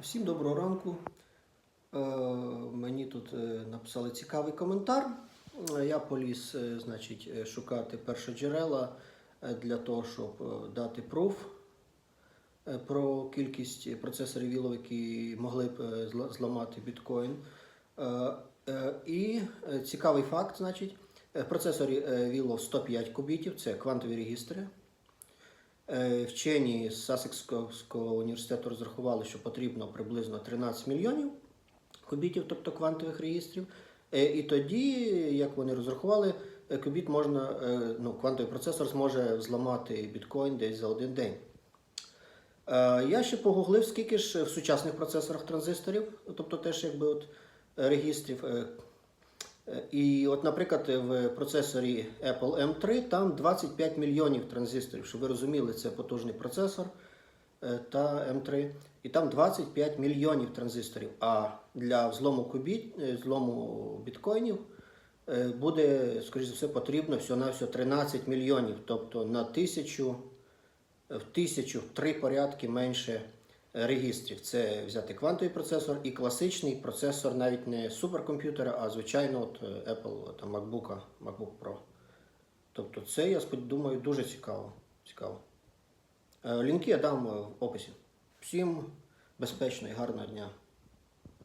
Всім доброго ранку. Е, Мені тут е, написали цікавий коментар. Е, Я поліз значить, шукати першоджерела для того, щоб дати пруф е, про кількість процесорів Willow, які могли б зламати біткоін. І цікавий факт, значить, процесорі Willow 105 кубітів, це квантові регістри. Е, Вчені з Сассекського університету розрахували, що потрібно приблизно 13 мільйонів кубітів, тобто квантових реєстрів. Е, І тоді, як вони розрахували, е, кубіт можна, ну, квантовий процесор зможе зламати біткоін десь за один день. Я ще погуглив, скільки ж в сучасних процесорах транзисторів, тобто теж якби от регістрів. І от, наприклад, в процесорі Apple M3 там 25 мільйонів транзисторів. Щоб ви розуміли, це потужний процесор е, та M3. І там 25 мільйонів транзисторів. А для взлому кубіт, е, взлому біткоїнів е, буде, скоріш за все, потрібно всього-навсього 13 мільйонів. Тобто на тисячу, в тисячу, в три порядки менше регістрів. Це взяти квантовий процесор і класичний процесор навіть не суперкомп'ютера, а звичайно от е, Apple там, MacBook, MacBook Pro. Тобто це, я думаю, дуже цікаво. цікаво. Е, Лінки я дам е, в описі. Всім безпечного і гарного дня.